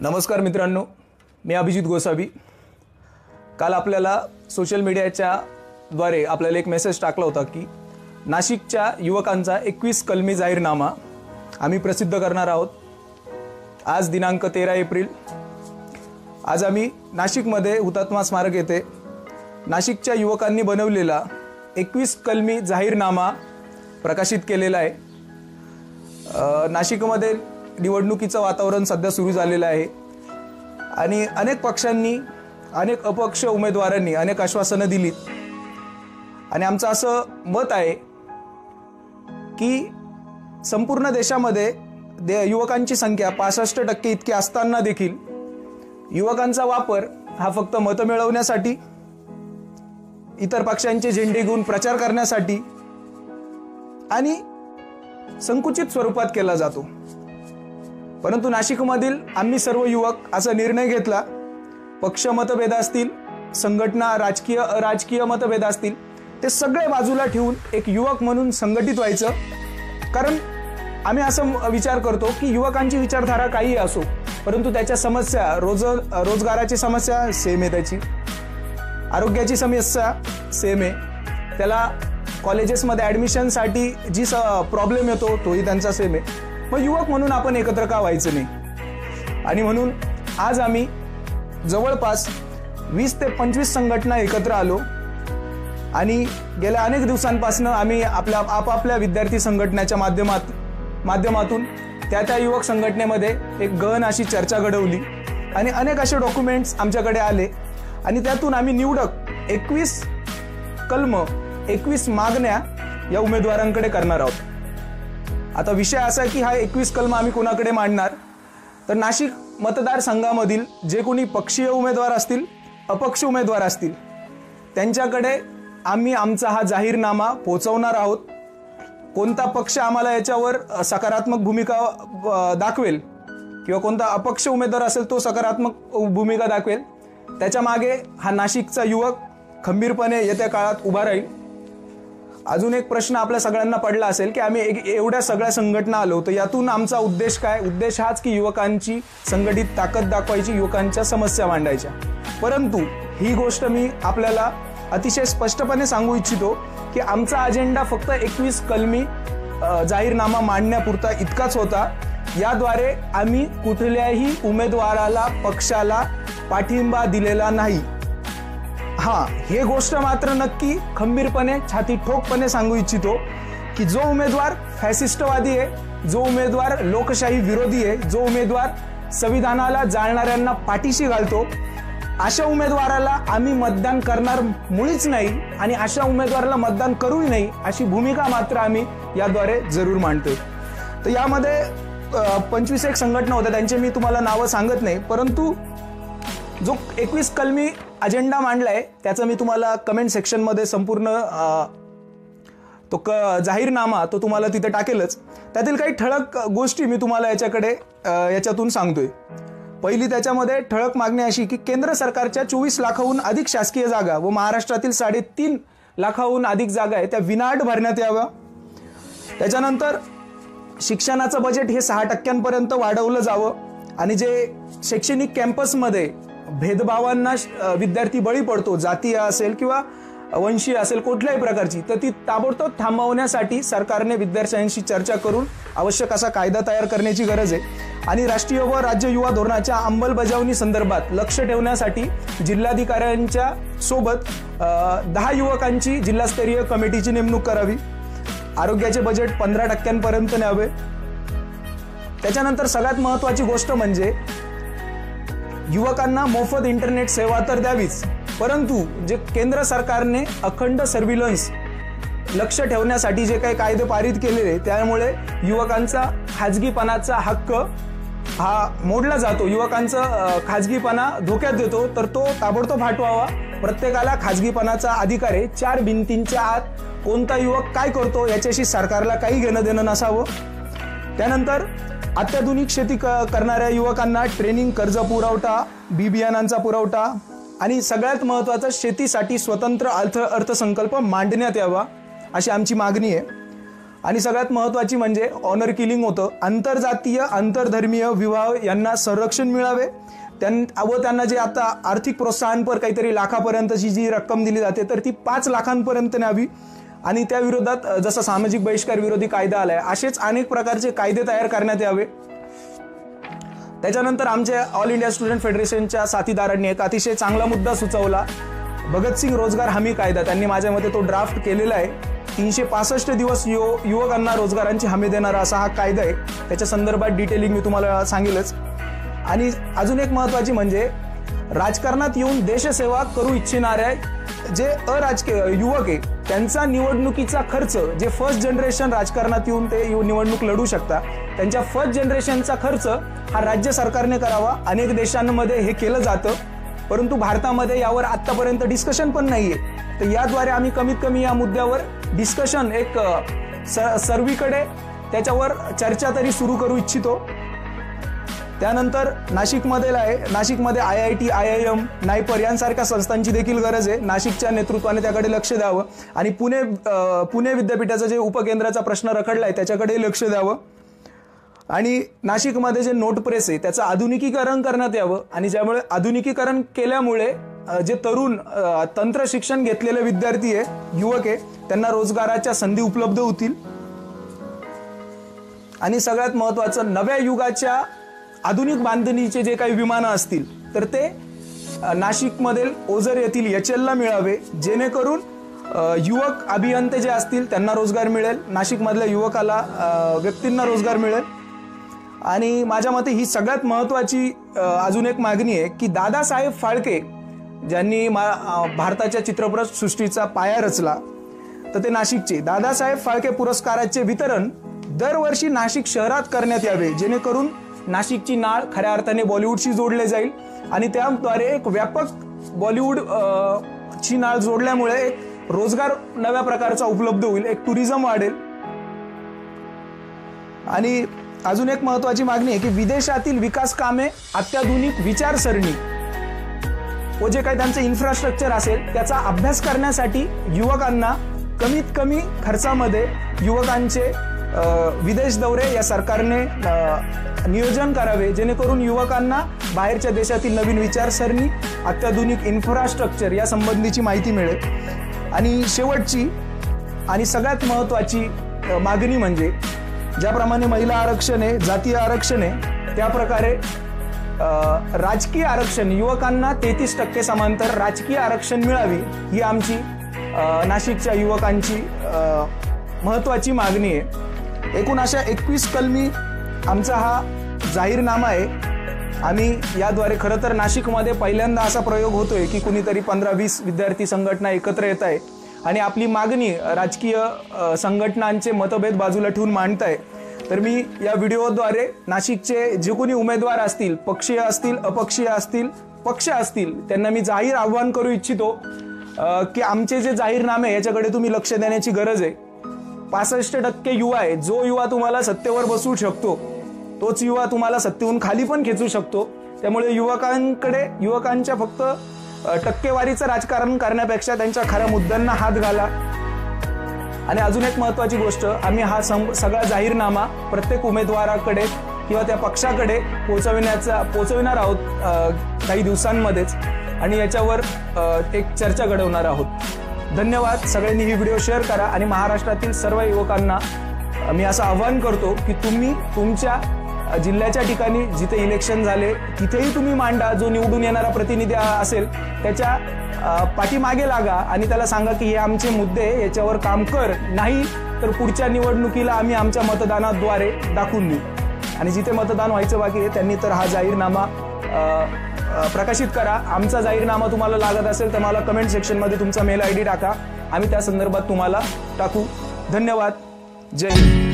नमस्कार मित्रांनो मी अभिजित गोसावी. काल आपल्याला सोशल मीडियाच्या द्वारे आपल्याला एक मेसेज टाकला होता की नाशिकच्या युवकांचा एकवीस कलमी जाहीरनामा आम्ही प्रसिद्ध करणार आहोत. आज दिनांक तेरा एप्रिल. आज आम्ही नाशिकमध्ये हुतात्मा स्मारक येथे नाशिकच्या युवकांनी बनवलेला एकवीस कलमी जाहीरनामा प्रकाशित केलेला आहे. नाशिकमध्ये निवडणुकीचं वातावरण सध्या सुरू झालेलं आहे. आणि अनेक पक्षांनी अनेक अपक्ष उमेदवारांनी अनेक आश्वासनं दिलीत. आणि आमचं असं मत आहे की संपूर्ण देशामध्ये दे युवकांची संख्या पासष्ट टक्के इतकी असताना देखील युवकांचा वापर हा फक्त मतं मिळवण्यासाठी इतर पक्षांचे झेंडे घेऊन प्रचार करण्यासाठी आणि संकुचित स्वरूपात केला जातो. परंतु नाशिकमधील आम्ही सर्व युवक असा निर्णय घेतला पक्ष मतभेद असतील संघटना राजकीय अराजकीय मतभेद असतील ते सगळे बाजूला ठेवून एक युवक म्हणून संघटित व्हायचं. कारण आम्ही असं विचार करतो की युवकांची विचारधारा काही असो परंतु त्याच्या समस्या रोज रोजगाराची समस्या सेम आहे त्याची आरोग्याची समस्या सेम आहे त्याला कॉलेजेसमध्ये ॲडमिशनसाठी जी स प्रॉब्लेम येतो तोही त्यांचा सेम आहे मग युवक म्हणून आपण एकत्र का व्हायचं नाही? आणि म्हणून आज आम्ही जवळपास वीस ते पंचवीस संघटना एकत्र आलो. आणि गेल्या अनेक दिवसांपासून आम्ही आपल्या आपापल्या विद्यार्थी संघटनेच्या माध्यमात माध्यमातून त्या त्या युवक संघटनेमध्ये एक गहन अशी चर्चा घडवली. आणि अनेक असे डॉक्युमेंट्स आमच्याकडे आले. आणि त्यातून आम्ही निवडक एकवीस कलम एकवीस मागण्या या उमेदवारांकडे करणार आहोत. आता विषय असा आहे की हा एकवीस कलम आम्ही कोणाकडे मांडणार? तर नाशिक मतदारसंघामधील जे कोणी पक्षीय उमेदवार असतील अपक्ष उमेदवार असतील त्यांच्याकडे आम्ही आमचा हा जाहीरनामा पोचवणार आहोत. कोणता पक्ष आम्हाला याच्यावर सकारात्मक भूमिका दाखवेल किंवा कोणता अपक्ष उमेदवार असेल तो सकारात्मक भूमिका दाखवेल त्याच्यामागे हा नाशिकचा युवक खंबीरपणे येत्या काळात उभा राहील. अजून एक प्रश्न आपल्या सगळ्यांना पडला असेल की आम्ही एक एवढ्या सगळ्या संघटना आलो तर यातून आमचा उद्देश काय? उद्देश हाच की युवकांची संघटित ताकद दाखवायची युवकांच्या समस्या मांडायच्या. परंतु ही गोष्ट मी आपल्याला अतिशय स्पष्टपणे सांगू इच्छितो की आमचा अजेंडा फक्त एकवीस कलमी जाहीरनामा मांडण्यापुरता इतकाच होता. याद्वारे आम्ही कुठल्याही उमेदवाराला पक्षाला पाठिंबा दिलेला नाही. हा हे गोष्ट मात्र नक्की खंबीरपणे छाती ठोकपणे सांगू इच्छितो की जो उमेदवार फॅसिस्टवादी आहे जो उमेदवार लोकशाही विरोधी आहे जो उमेदवार संविधानाला जाळणाऱ्यांना पाठीशी घालतो अशा उमेदवाराला आम्ही मतदान करणार मुळीच नाही आणि अशा उमेदवाराला मतदान करूही नाही अशी भूमिका मात्र आम्ही याद्वारे जरूर मांडतोय. तर यामध्ये पंचवीस एक संघटना होत्या त्यांचे मी तुम्हाला नावं सांगत नाही परंतु जो एकवीस कलमी अजेंडा मांडलाय त्याचं मी तुम्हाला कमेंट सेक्शनमध्ये संपूर्ण तो क जाहीरनामा तो तुम्हाला तिथे टाकेलच. त्यातील काही ठळक गोष्टी मी तुम्हाला याच्याकडे याच्यातून सांगतोय. पहिली त्याच्यामध्ये ठळक मागणी अशी की केंद्र सरकारच्या चोवीस लाखाहून अधिक शासकीय जागा व महाराष्ट्रातील साडेतीन लाखाहून अधिक जागा आहे त्या विनाट भरण्यात याव्या. त्याच्यानंतर शिक्षणाचं बजेट हे सहा टक्क्यांपर्यंत वाढवलं जावं. आणि जे शैक्षणिक कॅम्पसमध्ये भेदभावांना विद्यार्थी बळी पडतो जातीय असेल किंवा वंशीय असेल कुठल्याही प्रकारची तर ती ताबडतोब थांबवण्यासाठी सरकारने विद्यार्थ्यांशी चर्चा करून आवश्यक असा कायदा तयार करण्याची गरज आहे. आणि राष्ट्रीय व राज्य युवा धोरणाच्या अंमलबजावणी संदर्भात लक्ष ठेवण्यासाठी जिल्हाधिकाऱ्यांच्या सोबत दहा युवकांची जिल्हास्तरीय कमिटीची नेमणूक करावी. आरोग्याचे बजेट पंधरा टक्क्यांपर्यंत न्यावे. त्याच्यानंतर सगळ्यात महत्वाची गोष्ट म्हणजे युवकांना मोफत इंटरनेट सेवा तर द्यावीच परंतु जे केंद्र सरकारने अखंड सर्व्हिलन्स लक्ष ठेवण्यासाठी जे काही कायदे पारित केलेले त्यामुळे युवकांचा खाजगीपणाचा हक्क हा मोडला जातो. युवकांचा खाजगीपणा धोक्यात देतो तर तो ताबडतोब हटवावा. प्रत्येकाला खाजगीपणाचा अधिकार आहे. चार भिंतींच्या आत कोणता युवक काय करतो याच्याशी सरकारला काही घेणं देणं नसावं. त्यानंतर अत्याधुनिक शेती क करणाऱ्या युवकांना ट्रेनिंग कर्ज पुरवठा बी बियाणांचा पुरवठा आणि सगळ्यात महत्त्वाचं शेतीसाठी स्वतंत्र अर्थ अर्थसंकल्प मांडण्यात यावा अशी आमची मागणी आहे. आणि सगळ्यात महत्त्वाची म्हणजे ऑनर किलिंग होतं. आंतरजातीय आंतरधर्मीय विवाह यांना संरक्षण मिळावे. त्यां व त्यांना जे आता आर्थिक प्रोत्साहनपर काहीतरी लाखापर्यंतची जी रक्कम दिली जाते तर ती पाच लाखांपर्यंत न्यावी. आणि त्या विरोधात जसा सामाजिक बहिष्कार विरोधी कायदा आलाय असेच अनेक प्रकारचे कायदे तयार करण्यात यावे. त्याच्यानंतर आमच्या ऑल इंडिया स्टुडंट फेडरेशनच्या साथीदारांनी एक अतिशय चांगला मुद्दा सुचवला. भगतसिंग रोजगार हमी कायदा त्यांनी माझ्या मते तो ड्राफ्ट केलेला आहे. तीनशे पासष्ट दिवस युव युवकांना रोजगारांची हमी देणारा असा हा कायदा आहे. त्याच्या संदर्भात डिटेलिंग मी तुम्हाला सांगेलच. आणि अजून एक महत्वाची म्हणजे राजकारणात येऊन देशसेवा करू इच्छिणाऱ्या जे अराजकीय युवक आहे त्यांचा निवडणुकीचा खर्च जे फर्स्ट जनरेशन राजकारणात येऊन ते निवडणूक लढू शकता त्यांच्या फर्स्ट जनरेशनचा खर्च हा राज्य सरकारने करावा. अनेक देशांमध्ये हे केलं जातं परंतु भारतामध्ये यावर आत्तापर्यंत डिस्कशन पण नाहीये. तर याद्वारे आम्ही कमीत कमी या मुद्द्यावर डिस्कशन एक सर्वीकडे त्याच्यावर चर्चा तरी सुरू करू इच्छितो. त्यानंतर नाशिकमध्ये आहे नाशिकमध्ये I I T I I M NIPER यांसारख्या संस्थांची देखील गरज आहे. नाशिकच्या नेतृत्वाने त्याकडे लक्ष द्यावं. आणि पुणे पुणे विद्यापीठाचा जे उपकेंद्राचा प्रश्न रखडला आहे त्याच्याकडे लक्ष द्यावं. आणि नाशिकमध्ये जे नोट प्रेस आहे त्याचं आधुनिकीकरण करण्यात यावं. आणि ज्यामुळे आधुनिकीकरण केल्यामुळे जे तरुण तंत्र शिक्षण घेतलेले विद्यार्थी आहे युवक आहे त्यांना रोजगाराच्या संधी उपलब्ध होतील. आणि सगळ्यात महत्वाचं नव्या युगाच्या आधुनिक बांधणीचे जे काही विमानं असतील तर ते नाशिकमधील ओझर येथील एच एलला मिळावे जेणेकरून युवक अभियंते जे असतील त्यांना रोजगार मिळेल नाशिकमधल्या युवकाला व्यक्तींना रोजगार मिळेल. आणि माझ्या मते ही सगळ्यात महत्त्वाची अजून एक मागणी आहे की दादासाहेब फाळके ज्यांनी मा भारताच्या चित्रपट सृष्टीचा पाया रचला तर ते नाशिकचे. दादासाहेब फाळके पुरस्काराचे वितरण दरवर्षी नाशिक शहरात करण्यात यावे जेणेकरून नाशिकची नाळ खऱ्या अर्थाने बॉलिवूडशी जोडले जाईल. आणि त्याद्वारे एक व्यापक बॉलिवूड ची नाळ जोडल्यामुळे एक रोजगार नव्या प्रकारचा उपलब्ध होईल एक टुरिझम वाढेल. आणि अजून एक महत्वाची मागणी आहे की विदेशातील विकास कामे अत्याधुनिक विचारसरणी व जे काही त्यांचं इन्फ्रास्ट्रक्चर असेल त्याचा अभ्यास करण्यासाठी युवकांना कमीत कमी खर्चामध्ये युवकांचे विदेश दौरे या सरकारने नियोजन करावे जेणेकरून युवकांना बाहेरच्या देशातील नवीन विचारसरणी अत्याधुनिक इन्फ्रास्ट्रक्चर या संबंधीची माहिती मिळेल. आणि शेवटची आणि सगळ्यात महत्त्वाची मागणी म्हणजे ज्याप्रमाणे महिला आरक्षण आहे जातीय आरक्षण आहे त्याप्रकारे राजकीय आरक्षण युवकांना तेहतीस टक्के समांतर राजकीय आरक्षण मिळावी ही आमची नाशिकच्या युवकांची महत्त्वाची मागणी आहे. एकूण अशा एकवीस कलमी आमचा हा जाहीरनामा आहे. आम्ही याद्वारे खरं तर नाशिकमध्ये पहिल्यांदा असा प्रयोग होतोय की कुणीतरी पंधरा वीस विद्यार्थी संघटना एकत्र येत आहे. आणि आपली मागणी राजकीय संघटनांचे मतभेद बाजूला ठेवून मांडताय. तर मी या व्हिडिओद्वारे नाशिकचे जे कोणी उमेदवार असतील पक्षीय असतील अपक्षीय असतील पक्ष असतील त्यांना मी जाहीर आव्हान करू इच्छितो की आमचे जे जाहीरनामे याच्याकडे तुम्ही लक्ष देण्याची गरज आहे. पासष्ट टक्के युवा आहे. जो युवा तुम्हाला सत्तेवर बसू शकतो तोच युवा तुम्हाला सत्तेहून खाली पण खेचू शकतो. त्यामुळे युवकांकडे युवकांच्या फक्त टक्केवारीचं राजकारण करण्यापेक्षा त्यांच्या खऱ्या मुद्द्यांना हात घाला. आणि अजून एक महत्वाची गोष्ट आम्ही हा सगळा जाहीरनामा प्रत्येक उमेदवाराकडे किंवा त्या पक्षाकडे पोचविण्याचा पोचविणार आहोत काही दिवसांमध्येच. आणि याच्यावर एक चर्चा घडवणार आहोत. धन्यवाद. सगळ्यांनी ही व्हिडिओ शेअर करा आणि महाराष्ट्रातील सर्व युवकांना मी असं आवाहन करतो की तुम्ही तुमच्या जिल्ह्याच्या ठिकाणी जिथे इलेक्शन झाले तिथेही तुम्ही मांडा. जो निवडून येणारा प्रतिनिधी असेल त्याच्या पाठीमागे लागा आणि त्याला सांगा की हे आमचे मुद्दे याच्यावर काम कर. नाही तर पुढच्या निवडणुकीला आम्ही आमच्या मतदानाद्वारे दाखवून देऊ. आणि जिथे मतदान व्हायचं बाकी आहे त्यांनी तर हा जाहीरनामा प्रकाशित करा. आमचा जाहीरनामा तुम्हाला लागत असेल तर मला कमेंट सेक्शनमध्ये तुमचा मेल आय डी टाका. आम्ही त्या संदर्भात तुम्हाला टाकू. धन्यवाद. जय हिंद.